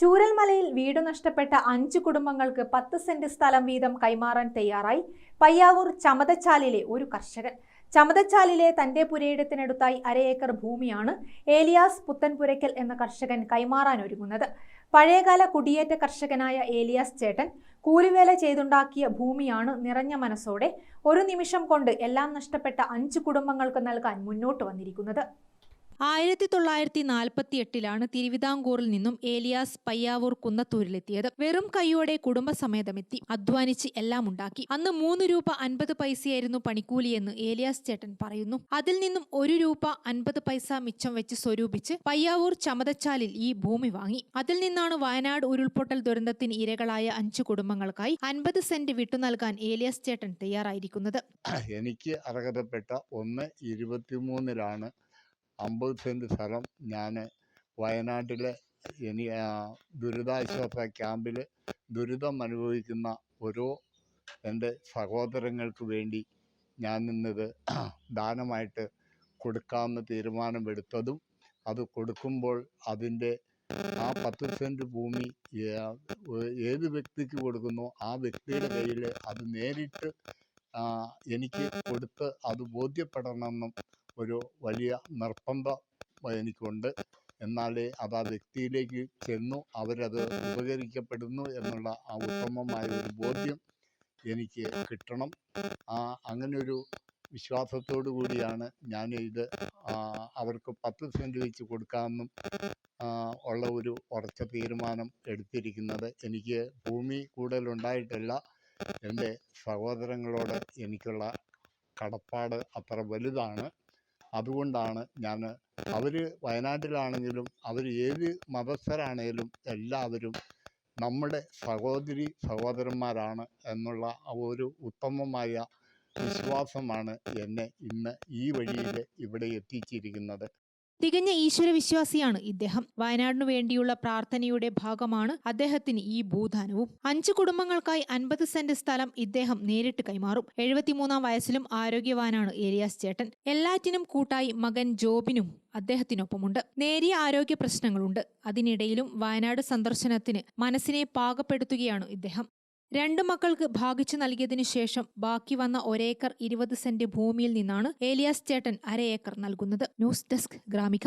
ചൂരൽമലയിൽ വീട് നഷ്ടപ്പെട്ട അഞ്ച് കുടുംബങ്ങൾക്ക് പത്ത് സെന്റ് സ്ഥലം വീതം കൈമാറാൻ തയ്യാറായി. പയ്യാവൂർ ചമതച്ചാലിലെ ഒരു കർഷകൻ. ചമതച്ചാലിലെ തന്റെ പുരയിടത്തിനടുത്തായി അരയേക്കർ ഭൂമിയാണ് ഏലിയാസ് പുത്തൻപുരയ്ക്കൽ എന്ന കർഷകൻ കൈമാറാൻ ഒരുങ്ങുന്നത്. പഴയകാല കുടിയേറ്റ കർഷകനായ ഏലിയാസ് ചേട്ടൻ കൂലിവേല ചെയ്തുണ്ടാക്കിയ ഭൂമിയാണ് നിറഞ്ഞ മനസ്സോടെ ഒരു നിമിഷം കൊണ്ട് എല്ലാം നഷ്ടപ്പെട്ട അഞ്ച് കുടുംബങ്ങൾക്ക് നൽകാൻ മുന്നോട്ട് വന്നിരിക്കുന്നത്. ആയിരത്തി തൊള്ളായിരത്തി നാൽപ്പത്തി എട്ടിലാണ് തിരുവിതാംകൂറിൽ നിന്നും ഏലിയാസ് പയ്യാവൂർ കുന്നത്തൂരിലെത്തിയത് വെറും കൈയോടെ കുടുംബസമേതമെത്തി അധ്വാനിച്ച് എല്ലാം ഉണ്ടാക്കി. അന്ന് മൂന്ന് രൂപ അൻപത് പൈസയായിരുന്നു പണിക്കൂലിയെന്ന് ഏലിയാസ് ചേട്ടൻ പറയുന്നു. അതിൽ നിന്നും ഒരു രൂപ അൻപത് പൈസ മിച്ചം വെച്ച് സ്വരൂപിച്ച് പയ്യാവൂർ ചമതച്ചാലിൽ ഈ ഭൂമി വാങ്ങി. അതിൽ നിന്നാണ് വയനാട് ഉരുൾപൊട്ടൽ ദുരന്തത്തിന് ഇരകളായ അഞ്ച് കുടുംബങ്ങൾക്കായി അൻപത് സെന്റ് വിട്ടു നൽകാൻ ഏലിയാസ് ചേട്ടൻ തയ്യാറായിരിക്കുന്നത്. എനിക്ക് അർഹതപ്പെട്ട ഒന്ന് ഇരുപത്തിമൂന്നിലാണ് അമ്പത് സെന്റ് സ്ഥലം ഞാൻ വയനാട്ടിലെ എനി ദുരിതാശ്വാസ ക്യാമ്പിൽ ദുരിതം അനുഭവിക്കുന്ന ഓരോ എന്റെ സഹോദരങ്ങൾക്ക് വേണ്ടി ഞാൻ ഇന്നത് ദാനമായിട്ട് കൊടുക്കാമെന്ന് തീരുമാനമെടുത്തതും അത് കൊടുക്കുമ്പോൾ അതിന്റെ ആ പത്ത് സെന്റ് ഭൂമി ഏത് വ്യക്തിക്ക് കൊടുക്കുന്നോ ആ വ്യക്തിയുടെ കയ്യിൽ അത് നേരിട്ട് എനിക്ക് കൊടുത്ത് അത് ബോധ്യപ്പെടണമെന്നും ഒരു വലിയ നിർബന്ധം എനിക്കുണ്ട്. എന്നാലേ അത് ആ വ്യക്തിയിലേക്ക് ചെന്നു അവരത് ഉപകരിക്കപ്പെടുന്നു എന്നുള്ള ആ ഉത്തമമായ ഒരു ബോധ്യം എനിക്ക് കിട്ടണം. ആ അങ്ങനെ ഒരു വിശ്വാസത്തോടു കൂടിയാണ് ഞാൻ ഇത് അവർക്ക് പത്ത് സെന്റ് വെച്ച് കൊടുക്കാമെന്നും ഉള്ള ഒരു ഉറച്ച തീരുമാനം എടുത്തിരിക്കുന്നത്. എനിക്ക് ഭൂമി കൂടുതലുണ്ടായിട്ടല്ല. എന്റെ സഹോദരങ്ങളോട് എനിക്കുള്ള കടപ്പാട് അത്ര വലുതാണ്. അതുകൊണ്ടാണ് ഞാൻ അവർ വയനാട്ടിലാണെങ്കിലും അവർ ഏത് മതസ്ഥരാണേലും എല്ലാവരും നമ്മുടെ സഹോദരി സഹോദരന്മാരാണ് എന്നുള്ള ഒരു ഉത്തമമായ വിശ്വാസമാണ് എന്നെ ഇന്ന് ഈ വഴിയിൽ ഇവിടെ എത്തിച്ചിരിക്കുന്നത്. തികഞ്ഞ ഈശ്വരവിശ്വാസിയാണ് ഇദ്ദേഹം. വയനാടിനു വേണ്ടിയുള്ള പ്രാർത്ഥനയുടെ ഭാഗമാണ് അദ്ദേഹത്തിന് ഈ ഭൂദാനവും. അഞ്ച് കുടുംബങ്ങൾക്കായി അൻപത് സെന്റ് സ്ഥലം ഇദ്ദേഹം നേരിട്ട് കൈമാറും. എഴുപത്തിമൂന്നാം വയസ്സിലും ആരോഗ്യവാനാണ് ഏലിയാസ് ചേട്ടൻ. എല്ലാറ്റിനും കൂട്ടായി മകൻ ജോബിനും അദ്ദേഹത്തിനൊപ്പമുണ്ട്. നേരിയ ആരോഗ്യ പ്രശ്നങ്ങളുണ്ട്. അതിനിടയിലും വയനാട് സന്ദർശനത്തിന് മനസ്സിനെ പാകപ്പെടുത്തുകയാണ് ഇദ്ദേഹം. രണ്ടു മക്കൾക്ക് ഭാഗിച്ചു നൽകിയതിനു ശേഷം ബാക്കി വന്ന ഒരേക്കർ ഇരുപത് സെന്റ് ഭൂമിയിൽ നിന്നാണ് ഏലിയാസ് ചേട്ടൻ അര ഏക്കർ നൽകുന്നത്. News desk Gramika.